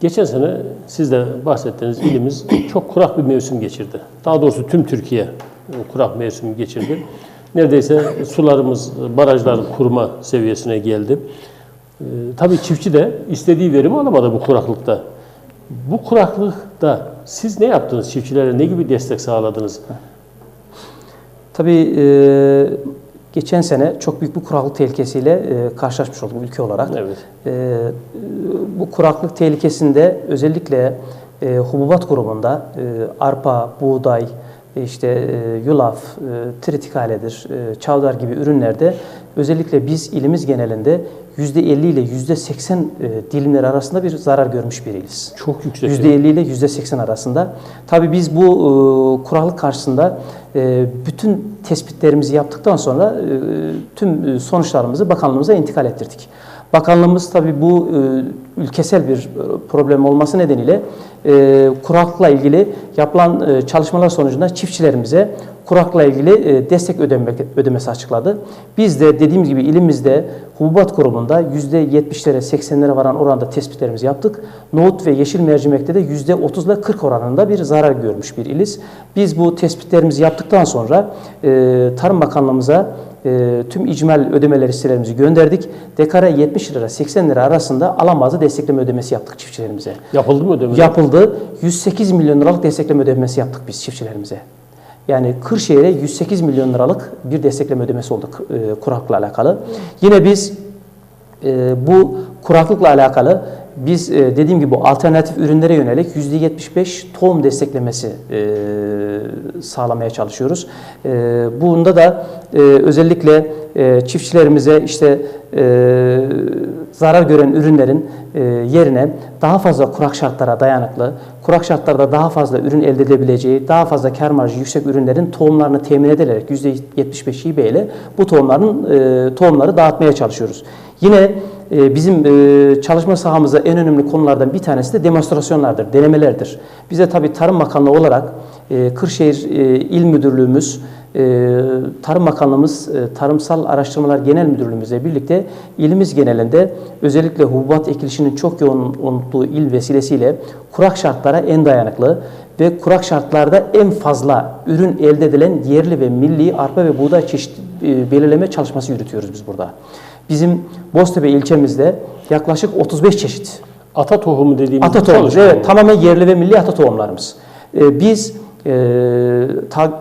Geçen sene siz de bahsettiğiniz ilimiz çok kurak bir mevsim geçirdi. Daha doğrusu tüm Türkiye e, kurak mevsim geçirdi. Neredeyse sularımız, barajlar kuruma seviyesine geldi. Ee, tabii çiftçi de istediği verimi alamadı bu kuraklıkta. Bu kuraklıkta siz ne yaptınız çiftçilere? Ne gibi destek sağladınız? Tabii e, geçen sene çok büyük bir kuraklık tehlikesiyle e, karşılaşmış olduk ülke olarak. Evet. E, bu kuraklık tehlikesinde özellikle e, hububat grubunda e, arpa, buğday, işte e, yulaf, e, tritikaledir, e, çavdar gibi ürünlerde özellikle biz ilimiz genelinde %50 ile %80 e, dilimleri arasında bir zarar görmüş bir iliz. Çok yüksek. %50 ile %80 arasında. Tabii biz bu e, kuraklık karşısında e, bütün tespitlerimizi yaptıktan sonra e, tüm e, sonuçlarımızı bakanlığımıza intikal ettirdik. Bakanlığımız tabii bu e, ülkesel bir e, problem olması nedeniyle e, kuraklıkla ilgili yapılan e, çalışmalar sonucunda çiftçilerimize kurakla ilgili e, destek ödeme, ödemesi açıkladı. Biz de dediğimiz gibi ilimizde hububat grubunda %70'lere 80'lere varan oranda tespitlerimizi yaptık. Nohut ve yeşil mercimekte de %30 ile 40 oranında bir zarar görmüş bir iliz. Biz bu tespitlerimizi yaptıktan sonra e, Tarım Bakanlığımıza e, tüm icmal ödemeleri listelerimizi gönderdik. Dekara 70 lira 80 lira arasında alan bazı destekleme ödemesi yaptık çiftçilerimize. Yapıldı mı ödeme? Yapıldı. 108 milyon liralık destekleme ödemesi yaptık biz çiftçilerimize. Yani Kırşehir'e 108 milyon liralık bir destekleme ödemesi oldu e, kuraklıkla alakalı. Yine biz e, bu kuraklıkla alakalı biz e, dediğim gibi alternatif ürünlere yönelik %75 tohum desteklemesi e, sağlamaya çalışıyoruz. E, bunda da e, özellikle e, çiftçilerimize işte e, zarar gören ürünlerin e, yerine daha fazla kurak şartlara dayanıklı, kurak şartlarda daha fazla ürün elde edebileceği, daha fazla kar marjı yüksek ürünlerin tohumlarını temin edilerek %75 hibe ile bu tohumların e, tohumları dağıtmaya çalışıyoruz. Yine e, bizim çalışma sahamızda en önemli konulardan bir tanesi de demonstrasyonlardır, denemelerdir. Bize tabii Tarım Bakanlığı olarak Kırşehir İl Müdürlüğümüz, e, Tarım Bakanlığımız, e, Tarımsal Araştırmalar Genel Müdürlüğümüzle birlikte ilimiz genelinde özellikle hububat ekilişinin çok yoğun olduğu il vesilesiyle kurak şartlara en dayanıklı ve kurak şartlarda en fazla ürün elde edilen yerli ve milli arpa ve buğday çeşit e, belirleme çalışması yürütüyoruz biz burada. Bizim Boztepe ilçemizde yaklaşık 35 çeşit Ata tohumu dediğimiz ata tohumu. Evet, tamamen yerli ve milli ata tohumlarımız. Ee, biz e,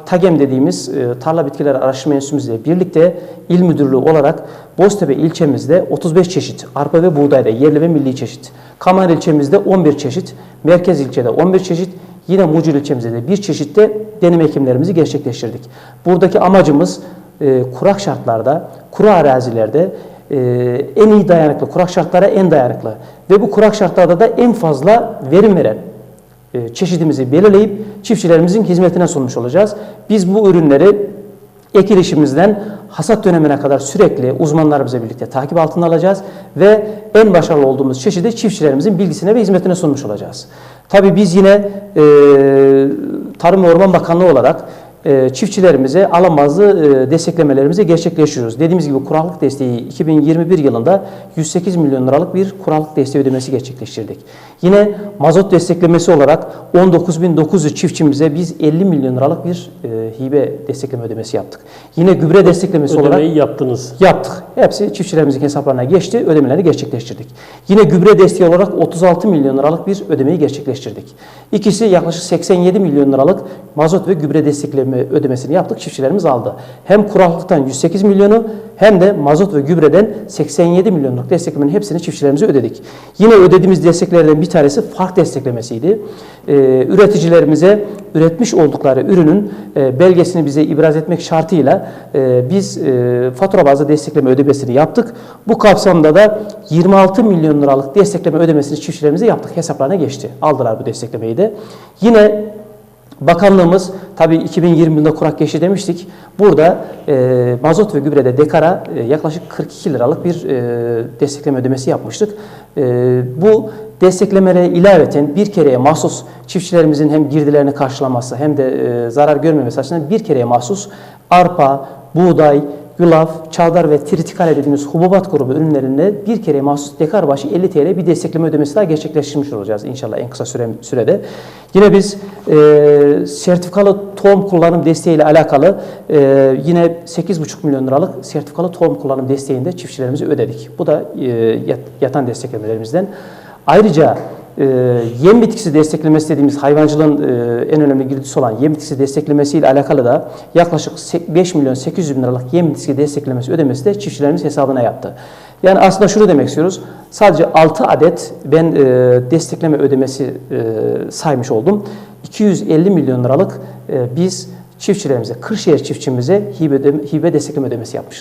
TAGEM dediğimiz e, Tarla Bitkileri Araştırma Enstitümüzle birlikte il müdürlüğü olarak Boztepe ilçemizde 35 çeşit arpa ve buğdayda yerli ve milli çeşit. Kaman ilçemizde 11 çeşit, Merkez ilçede 11 çeşit, yine Mucur ilçemizde de bir çeşitte deneme ekimlerimizi gerçekleştirdik. Buradaki amacımız e, kurak şartlarda, kuru arazilerde e, en iyi dayanıklı, kurak şartlara en dayanıklı ve bu kurak şartlarda da en fazla verim veren çeşidimizi belirleyip çiftçilerimizin hizmetine sunmuş olacağız. Biz bu ürünleri ekilişimizden hasat dönemine kadar sürekli uzmanlarımızla birlikte takip altına alacağız ve en başarılı olduğumuz çeşidi çiftçilerimizin bilgisine ve hizmetine sunmuş olacağız. Tabii biz yine e, Tarım ve Orman Bakanlığı olarak e, çiftçilerimize alan bazı e, desteklemelerimizi gerçekleştiriyoruz. Dediğimiz gibi kuraklık desteği 2021 yılında 108 milyon liralık bir kuraklık desteği ödemesi gerçekleştirdik. Yine mazot desteklemesi olarak 19.900 çiftçimize biz 50 milyon liralık bir e, hibe destekleme ödemesi yaptık. Yine gübre desteklemesi olarak Ödemeyi yaptınız. Yaptık. Hepsi çiftçilerimizin hesaplarına geçti. Ödemelerini gerçekleştirdik. Yine gübre desteği olarak 36 milyon liralık bir ödemeyi gerçekleştirdik. İkisi yaklaşık 87 milyon liralık mazot ve gübre destekleme ödemesini yaptık. Çiftçilerimiz aldı. Hem kuraklıktan 108 milyonu hem de mazot ve gübreden 87 milyonluk desteklemenin hepsini çiftçilerimize ödedik. Yine ödediğimiz desteklerden bir tanesi fark desteklemesiydi. Ee, üreticilerimize üretmiş oldukları ürünün e, belgesini bize ibraz etmek şartıyla e, biz e, fatura bazlı destekleme ödemesini yaptık. Bu kapsamda da 26 milyon liralık destekleme ödemesini çiftçilerimize yaptık. Hesaplarına geçti. Aldılar bu desteklemeyi de. Yine Bakanlığımız tabii 2020 yılında kurak geçti demiştik. Burada e, mazot ve gübrede dekara e, yaklaşık 42 liralık bir e, destekleme ödemesi yapmıştık. E, bu desteklemelere ilaveten bir kereye mahsus çiftçilerimizin hem girdilerini karşılaması hem de e, zarar görmemesi açısından bir kereye mahsus arpa, buğday, yulaf, çavdar ve tritikale dediğimiz hububat grubu ürünlerine bir kere mahsus dekar başı 50 TL bir destekleme ödemesi daha gerçekleştirmiş olacağız inşallah en kısa süre, sürede. Yine biz e, sertifikalı tohum kullanım desteği ile alakalı e, yine 8,5 milyon liralık sertifikalı tohum kullanım desteğini de çiftçilerimize ödedik. Bu da e, yat- yatan desteklemelerimizden. Ayrıca e, yem bitkisi desteklemesi dediğimiz hayvancılığın e, en önemli girdisi olan yem bitkisi desteklemesi ile alakalı da yaklaşık se- 5 milyon 800 bin liralık yem bitkisi desteklemesi ödemesi de çiftçilerimiz hesabına yaptı. Yani aslında şunu demek istiyoruz. Sadece 6 adet ben e, destekleme ödemesi e, saymış oldum. 250 milyon liralık e, biz çiftçilerimize, Kırşehir çiftçimize hibe, hibe destekleme ödemesi yapmışız.